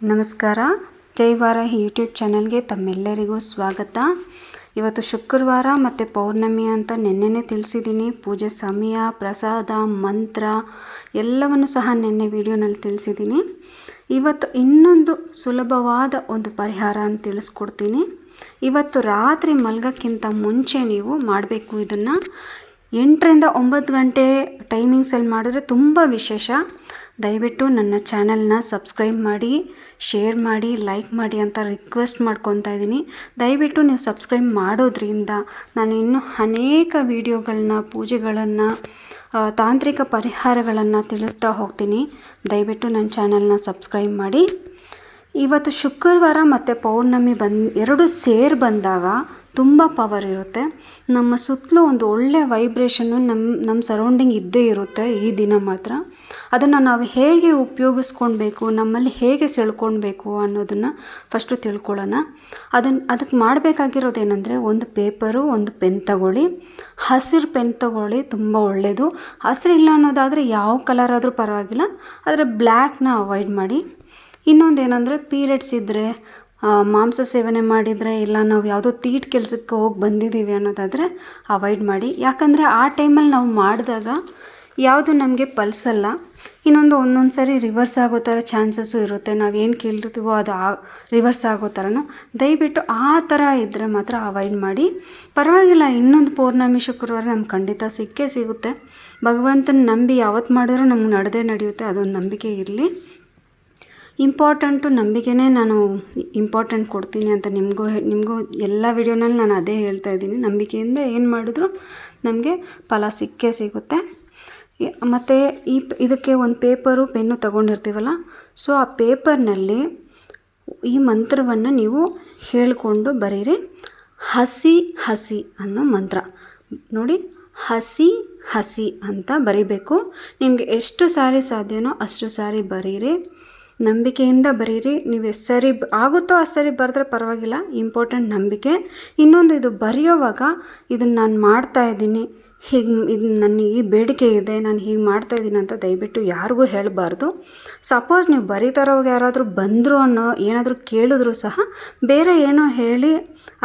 ನಮಸ್ಕಾರ. ಜೈ ವಾರಾಹಿ ಯೂಟ್ಯೂಬ್ ಚಾನಲ್ಗೆ ತಮ್ಮೆಲ್ಲರಿಗೂ ಸ್ವಾಗತ. ಇವತ್ತು ಶುಕ್ರವಾರ ಮತ್ತು ಪೌರ್ಣಮಿ ಅಂತ ನೆನ್ನೆನೇ ತಿಳಿಸಿದ್ದೀನಿ. ಪೂಜೆ ಸಮಯ, ಪ್ರಸಾದ, ಮಂತ್ರ ಎಲ್ಲವನ್ನು ಸಹ ನಿನ್ನೆ ವಿಡಿಯೋನಲ್ಲಿ ತಿಳಿಸಿದ್ದೀನಿ. ಇವತ್ತು ಇನ್ನೊಂದು ಸುಲಭವಾದ ಒಂದು ಪರಿಹಾರ ಅಂತ ತಿಳಿಸ್ಕೊಡ್ತೀನಿ. ಇವತ್ತು ರಾತ್ರಿ ಮಲಗೋಕ್ಕಿಂತ ಮುಂಚೆ ನೀವು ಮಾಡಬೇಕು ಇದನ್ನು. ಎಂಟರಿಂದ ಒಂಬತ್ತು ಗಂಟೆ ಟೈಮಿಂಗ್ಸಲ್ಲಿ ಮಾಡಿದ್ರೆ ತುಂಬ ವಿಶೇಷ. ದಯವಿಟ್ಟು ನನ್ನ ಚಾನೆಲ್ನ ಸಬ್ಸ್ಕ್ರೈಬ್ ಮಾಡಿ, ಶೇರ್ ಮಾಡಿ, ಲೈಕ್ ಮಾಡಿ ಅಂತ ರಿಕ್ವೆಸ್ಟ್ ಮಾಡ್ಕೊತಾ ಇದ್ದೀನಿ. ದಯವಿಟ್ಟು ನೀವು ಸಬ್ಸ್ಕ್ರೈಬ್ ಮಾಡೋದ್ರಿಂದ ನಾನು ಇನ್ನೂ ಅನೇಕ ವೀಡಿಯೋಗಳನ್ನ, ಪೂಜೆಗಳನ್ನು ತಾಂತ್ರಿಕ ಪರಿಹಾರಗಳನ್ನು ತಿಳಿಸ್ತಾ ಹೋಗ್ತೀನಿ. ದಯವಿಟ್ಟು ನನ್ನ ಚಾನೆಲ್ನ ಸಬ್ಸ್ಕ್ರೈಬ್ ಮಾಡಿ. ಇವತ್ತು ಶುಕ್ರವಾರ ಮತ್ತು ಪೌರ್ಣಮಿ ಬಂದು, ಎರಡು ಸೇರ್ ಬಂದಾಗ ತುಂಬ ಪವರ್ ಇರುತ್ತೆ. ನಮ್ಮ ಸುತ್ತಲೂ ಒಂದು ಒಳ್ಳೆಯ ವೈಬ್ರೇಷನ್ನು ನಮ್ಮ ನಮ್ಮ ಸರೌಂಡಿಂಗ್ ಇದ್ದೇ ಇರುತ್ತೆ ಈ ದಿನ ಮಾತ್ರ. ಅದನ್ನು ನಾವು ಹೇಗೆ ಉಪಯೋಗಿಸ್ಕೊಳ್ಬೇಕು, ನಮ್ಮಲ್ಲಿ ಹೇಗೆ ಸೆಳ್ಕೊಳ್ಬೇಕು ಅನ್ನೋದನ್ನು ಫಸ್ಟು ತಿಳ್ಕೊಳ್ಳೋಣ. ಅದನ್ನು ಅದಕ್ಕೆ ಮಾಡಬೇಕಾಗಿರೋದು ಏನಂದರೆ ಒಂದು ಪೇಪರು ಒಂದು ಪೆನ್ ತಗೊಳ್ಳಿ. ಹಸಿರು ಪೆನ್ ತಗೊಳ್ಳಿ, ತುಂಬ ಒಳ್ಳೆಯದು ಹಸಿರಿಲ್ಲ ಅನ್ನೋದಾದರೆ ಯಾವ ಕಲರ್ ಆದರೂ ಪರವಾಗಿಲ್ಲ. ಆದರೆ ಬ್ಲ್ಯಾಕ್ನ ಅವಾಯ್ಡ್ ಮಾಡಿ. ಇನ್ನೊಂದು ಏನಂದರೆ ಪೀರಿಯಡ್ಸ್ ಇದ್ದರೆ ಮಾಂಸ ಸೇವನೆ ಮಾಡಿದರೆ ಇಲ್ಲ, ನಾವು ಯಾವುದೋ ತೀಟ್ ಕೆಲಸಕ್ಕೆ ಹೋಗಿ ಬಂದಿದ್ದೀವಿ ಅನ್ನೋದಾದರೆ ಅವಾಯ್ಡ್ ಮಾಡಿ. ಯಾಕಂದರೆ ಆ ಟೈಮಲ್ಲಿ ನಾವು ಮಾಡಿದಾಗ ಯಾವುದು ನಮಗೆ ಪಲ್ಸಲ್ಲ ಇನ್ನೊಂದು ಒಂದೊಂದು ಸಾರಿ ರಿವರ್ಸ್ ಆಗೋ ಥರ ಚಾನ್ಸಸ್ಸು ಇರುತ್ತೆ. ನಾವು ಏನು ಕೇಳಿರ್ತೀವೋ ಅದು ಆ ರಿವರ್ಸ್ ಆಗೋ ಥರನೂ ದಯವಿಟ್ಟು ಆ ಥರ ಇದ್ದರೆ ಮಾತ್ರ ಅವಾಯ್ಡ್ ಮಾಡಿ. ಪರವಾಗಿಲ್ಲ, ಇನ್ನೊಂದು ಪೌರ್ಣಮಿ ಶುಕ್ರವಾರ ನಮ್ಗೆ ಖಂಡಿತ ಸಿಕ್ಕೇ ಸಿಗುತ್ತೆ. ಭಗವಂತನ ನಂಬಿ ಯಾವತ್ತು ಮಾಡಿದ್ರೂ ನಮ್ಗೆ ನಡೆದೇ ನಡೆಯುತ್ತೆ, ಅದೊಂದು ನಂಬಿಕೆ ಇರಲಿ. ಇಂಪಾರ್ಟೆಂಟು ನಂಬಿಕೆನೇ ನಾನು ಇಂಪಾರ್ಟೆಂಟ್ ಕೊಡ್ತೀನಿ ಅಂತ ನಿಮಗೂ ನಿಮಗೂ ಎಲ್ಲ ವಿಡಿಯೋನಲ್ಲಿ ನಾನು ಅದೇ ಹೇಳ್ತಾ ಇದ್ದೀನಿ. ನಂಬಿಕೆಯಿಂದ ಏನು ಮಾಡಿದ್ರು ನಮಗೆ ಫಲ ಸಿಕ್ಕೇ ಸಿಗುತ್ತೆ. ಮತ್ತು ಈ ಇದಕ್ಕೆ ಒಂದು ಪೇಪರು, ಪೆನ್ನು ತಗೊಂಡಿರ್ತೀವಲ್ಲ, ಸೊ ಆ ಪೇಪರ್ನಲ್ಲಿ ಈ ಮಂತ್ರವನ್ನು ನೀವು ಹೇಳಿಕೊಂಡು ಬರೀರಿ. ಹಸಿ ಹಸಿ ಅನ್ನೋ ಮಂತ್ರ. ನೋಡಿ, ಹಸಿ ಹಸಿ ಅಂತ ಬರಿಬೇಕು. ನಿಮಗೆ ಎಷ್ಟು ಸಾರಿ ಸಾಧ್ಯನೋ ಅಷ್ಟು ಸಾರಿ ಬರೀರಿ. ನಂಬಿಕೆಯಿಂದ ಬರೀರಿ. ನೀವು ಸರಿ ಆಗುತ್ತೋ ಅಷ್ಟು ಸರಿ ಬರೆದ್ರೆ ಪರವಾಗಿಲ್ಲ. ಇಂಪಾರ್ಟೆಂಟ್ ನಂಬಿಕೆ. ಇನ್ನೊಂದು, ಇದು ಬರೆಯೋವಾಗ ಇದನ್ನು ನಾನು ಮಾಡ್ತಾ ಇದ್ದೀನಿ. ಹೀಗೆ ಇದು ನನಗೆ ಈ ಬೇಡಿಕೆ ಇದೆ, ನಾನು ಹೀಗೆ ಮಾಡ್ತಾಯಿದ್ದೀನಿ ಅಂತ ದಯವಿಟ್ಟು ಯಾರಿಗೂ ಹೇಳಬಾರ್ದು. ಸಪೋಸ್ ನೀವು ಬರೀತಾರೋವಾಗ ಯಾರಾದರೂ ಬಂದರು ಅನ್ನೋ ಏನಾದರೂ ಕೇಳಿದ್ರು ಸಹ, ಬೇರೆ ಏನೋ ಹೇಳಿ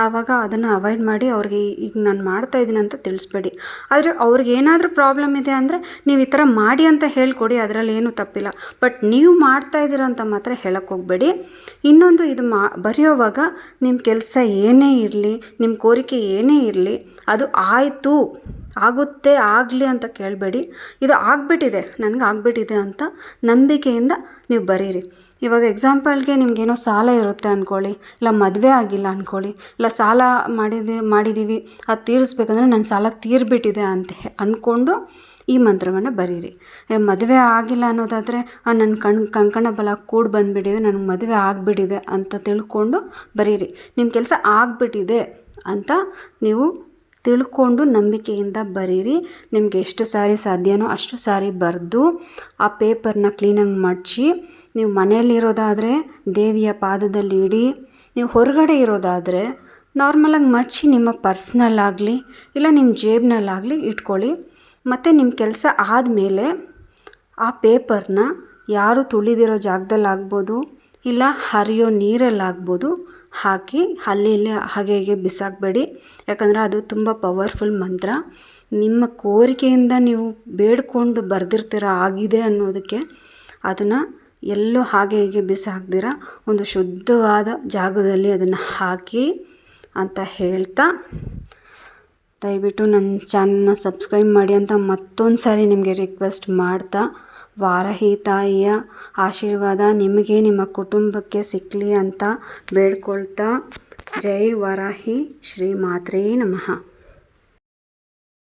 ಆವಾಗ ಅದನ್ನು ಅವಾಯ್ಡ್ ಮಾಡಿ ಅವ್ರಿಗೆ ಈಗ ನಾನು ಮಾಡ್ತಾ ಇದ್ದೀನಿ ಅಂತ ತಿಳಿಸ್ಬೇಡಿ. ಆದರೆ ಅವ್ರಿಗೆ ಏನಾದರೂ ಪ್ರಾಬ್ಲಮ್ ಇದೆ ಅಂದರೆ ನೀವು ಈ ಥರ ಮಾಡಿ ಅಂತ ಹೇಳ್ಕೊಡಿ, ಅದರಲ್ಲಿ ಏನೂ ತಪ್ಪಿಲ್ಲ. ಬಟ್ ನೀವು ಮಾಡ್ತಾ ಇದ್ದೀರ ಅಂತ ಮಾತ್ರ ಹೇಳಕ್ಕೆ ಹೋಗಬೇಡಿ. ಇನ್ನೊಂದು ಇದು ಮಾ, ಬರೆಯೋವಾಗ ನಿಮ್ಮ ಕೆಲಸ ಏನೇ ಇರಲಿ ನಿಮ್ಮ ಕೋರಿಕೆ ಏನೇ ಇರಲಿ, ಅದು ಆಯಿತು. ಆಗುತ್ತೆ, ಆಗಲಿ ಅಂತ ಕೇಳಬೇಡಿ. ಇದು ಆಗಿಬಿಟ್ಟಿದೆ, ನನಗೆ ಆಗಿಬಿಟ್ಟಿದೆ ಅಂತ ನಂಬಿಕೆಯಿಂದ ನೀವು ಬರೀರಿ. ಇವಾಗ ಎಕ್ಸಾಂಪಲ್ಗೆ ನಿಮಗೇನೋ ಸಾಲ ಇರುತ್ತೆ ಅಂದ್ಕೊಳ್ಳಿ ಇಲ್ಲ ಮದುವೆ ಆಗಿಲ್ಲ ಅಂದ್ಕೊಳ್ಳಿ ಇಲ್ಲ ಸಾಲ ಮಾಡಿದೆ ಮಾಡಿದ್ದೀವಿ ಅದು ತೀರಿಸ್ಬೇಕಂದ್ರೆ ನನ್ನ ಸಾಲ ತೀರ್ಬಿಟ್ಟಿದೆ ಅಂತ ಅಂದ್ಕೊಂಡು ಈ ಮಂತ್ರವನ್ನು ಬರೀರಿ. ಮದುವೆ ಆಗಿಲ್ಲ ಅನ್ನೋದಾದರೆ ನನ್ನ ಕಣ್, ಕಂಕಣ ಬಲ ಕೂಡಿ ಬಂದುಬಿಟ್ಟಿದೆ, ನನಗೆ ಮದುವೆ ಆಗಿಬಿಟ್ಟಿದೆ ಅಂತ ತಿಳ್ಕೊಂಡು ಬರೀರಿ. ನಿಮ್ಮ ಕೆಲಸ ಆಗಿಬಿಟ್ಟಿದೆ ಅಂತ ನೀವು ತಿಳ್ಕೊಂಡು ನಂಬಿಕೆಯಿಂದ ಬರೀರಿ. ನಿಮಗೆ ಎಷ್ಟು ಸಾರಿ ಸಾಧ್ಯನೋ ಅಷ್ಟು ಸಾರಿ ಬರೆದು ಆ ಪೇಪರ್ನ ಕ್ಲೀನಾಗಿ ಮಡಚಿ, ನೀವು ಮನೆಯಲ್ಲಿರೋದಾದರೆ ದೇವಿಯ ಪಾದದಲ್ಲಿ ಇಡಿ, ನೀವು ಹೊರಗಡೆ ಇರೋದಾದರೆ ನಾರ್ಮಲಾಗಿ ಮಡಚಿ ನಿಮ್ಮ ಪರ್ಸ್ನಲ್ಲಾಗಲಿ ಇಲ್ಲ ನಿಮ್ಮ ಜೇಬ್ನಲ್ಲಾಗಲಿ ಇಟ್ಕೊಳ್ಳಿ. ಮತ್ತು ನಿಮ್ಮ ಕೆಲಸ ಆದಮೇಲೆ ಆ ಪೇಪರ್ನ ಯಾರು ತುಳಿದಿರೋ ಜಾಗದಲ್ಲಾಗ್ಬೋದು ಇಲ್ಲ ಹರಿಯೋ ನೀರಲ್ಲಾಗ್ಬೋದು ಹಾಕಿ ಅಲ್ಲಿ ಇಲ್ಲಿ ಹಾಗೆ ಹೀಗೆ ಬಿಸಾಕಬೇಡಿ. ಯಾಕಂದರೆ ಅದು ತುಂಬ ಪವರ್ಫುಲ್ ಮಂತ್ರ. ನಿಮ್ಮ ಕೋರಿಕೆಯಿಂದ ನೀವು ಬೇಡ್ಕೊಂಡು ಬರೆದಿರ್ತೀರ, ಆಗಿದೆ ಅನ್ನೋದಕ್ಕೆ ಅದನ್ನು ಎಲ್ಲೂ ಹಾಗೆ ಹೀಗೆ ಬಿಸಾಕ್ದಿರ. ಒಂದು ಶುದ್ಧವಾದ ಜಾಗದಲ್ಲಿ ಅದನ್ನು ಹಾಕಿ ಅಂತ ಹೇಳ್ತಾ ದಯವಿಟ್ಟು ನನ್ನ ಚಾನಲ್ನ ಸಬ್ಸ್ಕ್ರೈಬ್ ಮಾಡಿ ಅಂತ ಮತ್ತೊಂದು ಸಾರಿ ನಿಮಗೆ ರಿಕ್ವೆಸ್ಟ್ ಮಾಡ್ತಾ ವಾರಹಿ ತಾಯಿಯ ಆಶೀರ್ವಾದ ನಿಮಗೆ ನಿಮ್ಮ ಕುಟುಂಬಕ್ಕೆ ಸಿಕ್ಕಲಿ ಅಂತ ಬೇಡ್ಕೊಳ್ತಾ. ಜೈ ವಾರಾಹಿ, ಶ್ರೀ ಮಾತ್ರೇ ನಮಃ.